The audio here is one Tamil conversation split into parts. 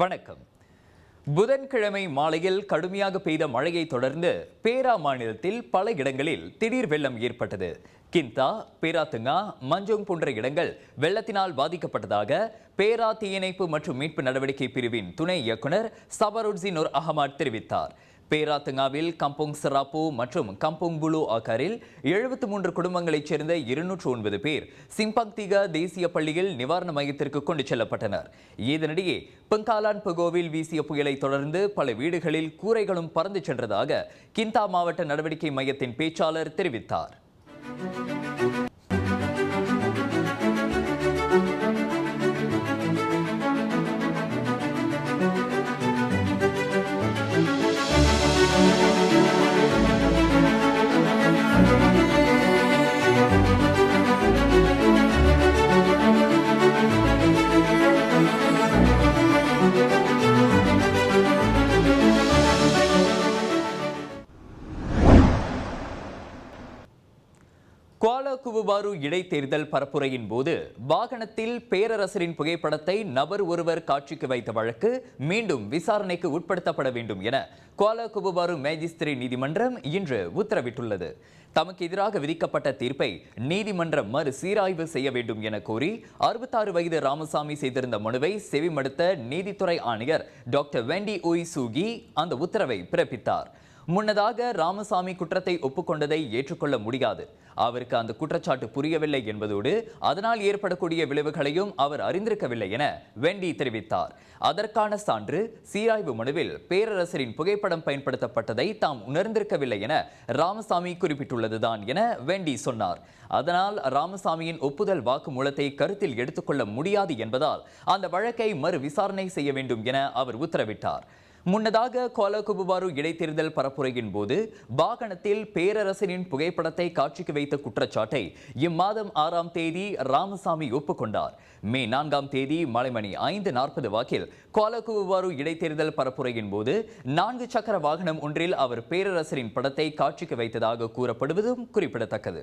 வணக்கம். புதன்கிழமை மாலையில் கடுமையாக பெய்த மழையை தொடர்ந்து பேரா மாநிலத்தில் பல இடங்களில் திடீர் வெள்ளம் ஏற்பட்டது. கிந்தா பேராத்துங்கா மஞ்சோங் போன்ற இடங்கள் வெள்ளத்தினால் பாதிக்கப்பட்டதாக பேரா தீயணைப்பு மற்றும் மீட்பு நடவடிக்கை பிரிவின் துணை இயக்குனர் சபருட்சி நூர் அகமது தெரிவித்தார். பேராத்துங்காவில் கம்போங் சிராப்போ மற்றும் கம்போங் புலு ஆக்காரில் எழுபத்தி மூன்று குடும்பங்களைச் சேர்ந்த இருநூற்று ஒன்பது பேர் சிம்பங்திகா தேசிய பள்ளியில் நிவாரண மையத்திற்கு கொண்டு செல்லப்பட்டனர். இதனிடையே பங்காலான் பகோவில் வீசிய புயலை தொடர்ந்து பல வீடுகளில் கூரைகளும் பறந்து சென்றதாக கிந்தா மாவட்ட நடவடிக்கை மையத்தின் பேச்சாளர் தெரிவித்தார். குவாலா குவுபாரு இடைத்தேர்தல் பரப்புரையின் போது வாகனத்தில் பேரரசரின் புகைப்படத்தை நபர் ஒருவர் காட்சிக்கு வைத்த வழக்கு மீண்டும் விசாரணைக்கு உட்படுத்தப்பட வேண்டும் என குவாலா குவுபாரு மேஜிஸ்திரி நீதிமன்றம் இன்று உத்தரவிட்டுள்ளது. தமக்கு எதிராக விதிக்கப்பட்ட தீர்ப்பை நீதிமன்றம் மறு சீராய்வு செய்ய வேண்டும் என கோரி அறுபத்தாறு வயது ராமசாமி செய்திருந்த மனுவை செவிமடுத்த நீதித்துறை ஆணையர் டாக்டர் வெண்டி உய் சூகி அந்த உத்தரவை பிறப்பித்தார். முன்னதாக ராமசாமி குற்றத்தை ஒப்புக்கொண்டதை ஏற்றுக்கொள்ள முடியாது. அவருக்கு அந்த குற்றச்சாட்டு புரியவில்லை என்பதோடு அதனால் ஏற்படக்கூடிய விளைவுகளையும் அவர் அறிந்திருக்கவில்லை என வெண்டி தெரிவித்தார். அதற்கான சான்று சீராய்வு மனுவில் பேரரசரின் புகைப்படம் பயன்படுத்தப்பட்டதை தாம் உணர்ந்திருக்கவில்லை என ராமசாமி குறிப்பிட்டுள்ளதுதான் என வெண்டி சொன்னார். அதனால் ராமசாமியின் ஒப்புதல் வாக்குமூலத்தை கருத்தில் எடுத்துக்கொள்ள முடியாது என்பதால் அந்த வழக்கை மறு விசாரணை செய்ய வேண்டும் என அவர் உத்தரவிட்டார். முன்னதாக கோலகுபுபாரு இடைத்தேர்தல் பரப்புரையின் போது வாகனத்தில் பேரரசனின் புகைப்படத்தை காட்சிக்கு வைத்த குற்றச்சாட்டை இம்மாதம் ஆறாம் தேதி ராமசாமி ஒப்புக்கொண்டார். மே நான்காம் தேதி மலைமணி ஐந்து நாற்பது வாக்கில் கோலகுபுபாரு இடைத்தேர்தல் பரப்புரையின் போது நான்கு சக்கர வாகனம் ஒன்றில் அவர் பேரரசரின் படத்தை காட்சிக்கு வைத்ததாக கூறப்படுவதும் குறிப்பிடத்தக்கது.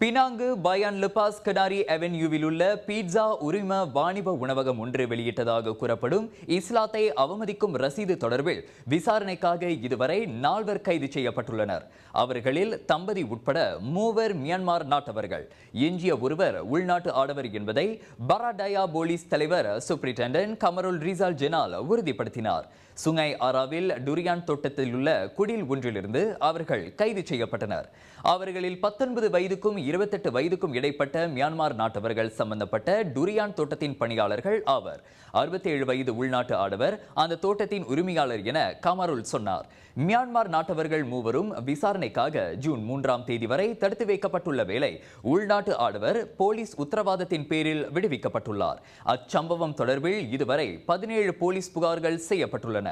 பினாங்கு பயான் லுபாஸ் கனாரி அவென்யூவில் உள்ள பீட்சா உரிம வாணிப உணவகம் ஒன்று வெளியிட்டதாக கூறப்படும் இஸ்லாத்தை அவமதிக்கும் ரசீது தொடர்பில் விசாரணைக்காக இதுவரை நால்வர் கைது செய்யப்பட்டுள்ளனர். அவர்களில் தம்பதி உட்பட மூவர் மியான்மர் நாட்டவர்கள். எஞ்சிய ஒருவர் உள்நாட்டு ஆடவர் என்பதை பராடயா போலீஸ் தலைவர் சூப்பரிண்டென்டன்ட் கமருல் ரிசால் ஜெனால் உறுதிப்படுத்தினார். சுங்கை ஆராவில் டுரியான் தோட்டத்தில் உள்ள குடில் ஒன்றிலிருந்து அவர்கள் கைது செய்யப்பட்டனர். அவர்களில் பத்தொன்பது வயதுக்கும் இருபத்தெட்டு வயதுக்கும் இடைப்பட்ட மியான்மர் நாட்டவர்கள் சம்பந்தப்பட்ட டுரியான் தோட்டத்தின் பணியாளர்கள் ஆவர். அறுபத்தி ஏழு வயது உள்நாட்டு ஆடவர் அந்த தோட்டத்தின் உரிமையாளர் என கமருல் சொன்னார். மியான்மர் நாட்டவர்கள் மூவரும் விசாரணைக்காக ஜூன் மூன்றாம் தேதி வரை தடுத்து வைக்கப்பட்டுள்ள வேளை உள்நாட்டு ஆடவர் போலீஸ் உத்தரவாதத்தின் பேரில் விடுவிக்கப்பட்டுள்ளார். அச்சம்பவம் தொடர்பில் இதுவரை பதினேழு போலீஸ் புகார்கள் செய்யப்பட்டுள்ளன.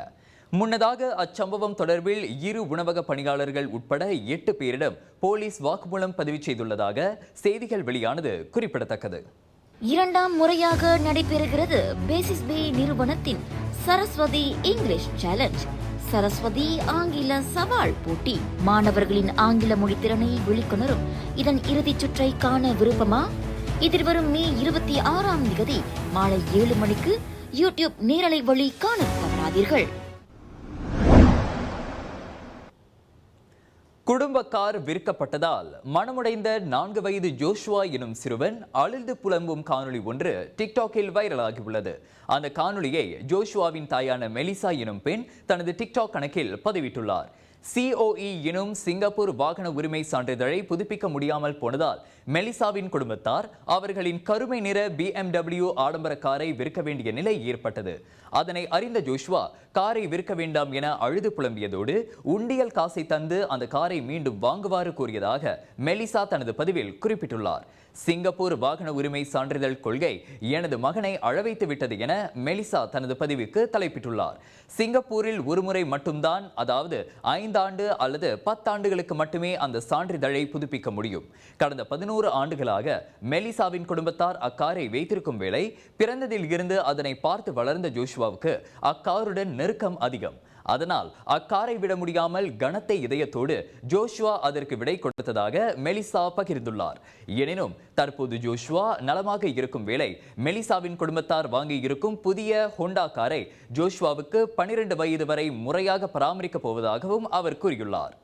முன்னதாக அச்சம்பவம் தொடர்பில் இரு உணவக பணியாளர்கள் உட்பட எட்டு பேரிடம் போலீஸ் வாக்குமூலம் பதிவு செய்துள்ளதாக செய்திகள் வெளியானது குறிப்பிடத்தக்கது. இரண்டாம் முறையாக நடைபெறுகிறது பேசிஸ் பே நிறுவனத்தின் சரஸ்வதி இங்கிலீஷ் சேலஞ்ச் சரஸ்வதி ஆங்கில சவால் போட்டி. மாணவர்களின் ஆங்கில மொழி திறனை வெளிக்கொணரும். இதன் இறுதிச் சுற்றை காண விருப்பமா? எதிர்வரும் மே இருபத்தி ஆறாம் தேதி மாலை ஏழு மணிக்கு யூடியூப் நேரலை வழி காணப்படும். தவறாதீர்கள் குடும்ப கார் விற்கப்பட்டதால் மனமுடைந்த நான்கு வயது ஜோஷுவா எனும் சிறுவன் அழுது புலம்பும் காணொளி ஒன்று டிக்டாக்கில் வைரலாகியுள்ளது. அந்த காணொளியை ஜோஷுவாவின் தாயான மெலிசா எனும் பெண் தனது டிக்டாக் கணக்கில் பதிவிட்டுள்ளார். சிஓஇ எனும் சிங்கப்பூர் வாகன உரிமை சான்றிதழை புதுப்பிக்க முடியாமல் போனதால் மெலிசாவின் குடும்பத்தார் அவர்களின் கருமை நிற பிஎம்டபிள்யூ ஆடம்பர காரை விற்க வேண்டிய நிலை ஏற்பட்டது. அதனை அறிந்த ஜோஷ்வா காரை விற்க வேண்டாம் என அழுது புலம்பியதோடு உண்டியல் காசை தந்து அந்த காரை மீண்டும் வாங்குவாறு கூறியதாக மெலிசா தனது பதிவில் குறிப்பிட்டுள்ளார். சிங்கப்பூர் வாகன உரிமை சான்றிதழ் கொள்கை எனது மகனை அழவைத்து விட்டது என மெலிசா தனது பதிவுக்கு தலைப்பிட்டுள்ளார். சிங்கப்பூரில் ஒருமுறை மட்டும்தான் அதாவது ஐந்தாண்டு அல்லது பத்தாண்டுகளுக்கு மட்டுமே அந்த சான்றிதழை புதுப்பிக்க முடியும். கடந்த பதினோரு ஆண்டுகளாக மெலிசாவின் குடும்பத்தார் அக்காரை வைத்திருக்கும் வேளை பிறந்ததில் இருந்து அதனை பார்த்து வளர்ந்த ஜோஷ்வா ஜோஷுவாவுக்கு அக்காருடன் நெருக்கம் அதிகம் அதனால் அக்காரை விட முடியாமல் கனத்தை இதயத்தோடு ஜோஷுவா அதற்கு விடை கொடுத்ததாக மெலிசா பகிர்ந்துள்ளார் எனினும் தற்போது ஜோஷுவா நலமாக இருக்கும் வேளை மெலிசாவின் குடும்பத்தார் வாங்கி இருக்கும் புதிய ஹோண்டா காரை ஜோஷுவாவுக்கு பனிரெண்டு வயது வரை முறையாக பராமரிக்கப் போவதாகவும் அவர் கூறியுள்ளார்.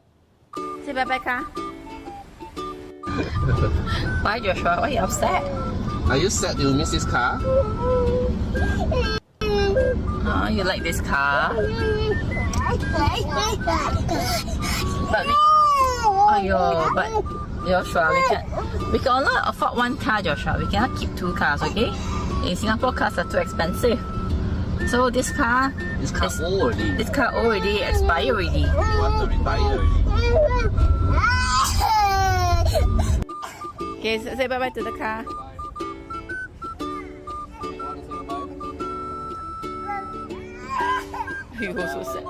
Why, Joshua? Why you upset? Are you sad you miss this car? Oh, you like this car? But we, Aiyo, but Joshua, we can we can only afford one car, Joshua. We cannot keep two cars, okay? In Singapore, cars are too expensive. So this car, This car This- already. this car already expired already. You want to retire already. Okay, so say bye bye to the car. You also so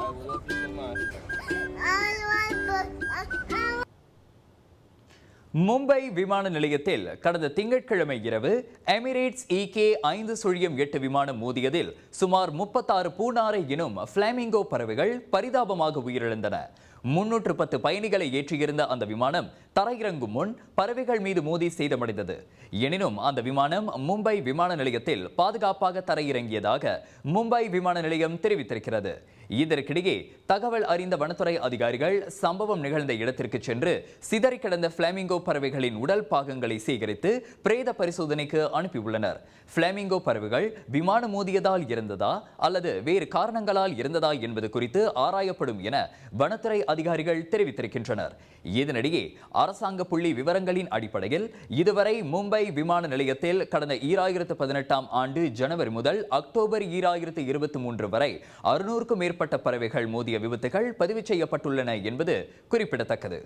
Mumbai விமான நிலையத்தில் கடந்த திங்கட்கிழமை இரவு எமிரேட்ஸ் இகே ஐந்து சுழியம் எட்டு விமானம் மோதியதில் சுமார் முப்பத்தாறு பூனாரை எனும் பிளாமிங்கோ பறவைகள் பரிதாபமாக உயிரிழந்தன. முன்னூற்று பத்து பயணிகளை ஏற்றியிருந்த அந்த விமானம் தரையிறங்கும் முன் பறவைகள் மீது மோதி சேதமடைந்தது. எனினும் அந்த விமானம் மும்பை விமான நிலையத்தில் பாதுகாப்பாக தரையிறங்கியதாக மும்பை விமான நிலையம் தெரிவித்திருக்கிறது. இதற்கிடையே தகவல் அறிந்த வனத்துறை அதிகாரிகள் சம்பவம் நிகழ்ந்த இடத்திற்கு சென்று சிதறி கிடந்த பிளாமிங்கோ பறவைகளின் உடல் பாகங்களை சேகரித்து பிரேத பரிசோதனைக்கு அனுப்பியுள்ளனர். பிளாமிங்கோ பறவைகள் விமானம் மோதியதால் இருந்ததா அல்லது வேறு காரணங்களால் இருந்ததா என்பது குறித்து ஆராயப்படும் என வனத்துறை அதிகாரிகள் தெரிவித்திருக்கின்றனர். இதனிடையே அரசாங்க புள்ளி விவரங்களின் அடிப்படையில் இதுவரை மும்பை விமான நிலையத்தில் கடந்த ஈராயிரத்து பதினெட்டாம் ஆண்டு ஜனவரி முதல் அக்டோபர் ஈராயிரத்து இருபத்தி மூன்று வரை அறுநூறுக்கும் மேற்பட்ட பறவைகள் மோதிய விபத்துகள் பதிவு செய்யப்பட்டுள்ளன என்பது குறிப்பிடத்தக்கது.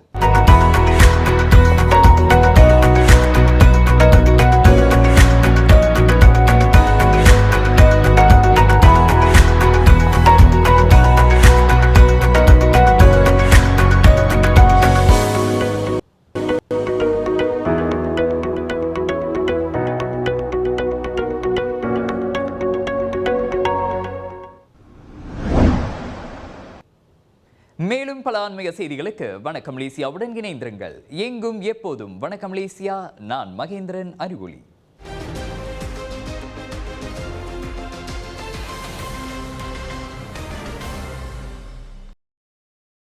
பல ஆன்மீக செய்திகளுக்கு வணக்கம் லேசியாவுடன் இணைந்திருங்கள். எங்கும் எப்போதும் வணக்கம் லேசியா. நான் மகேந்திரன் அறிவொளி.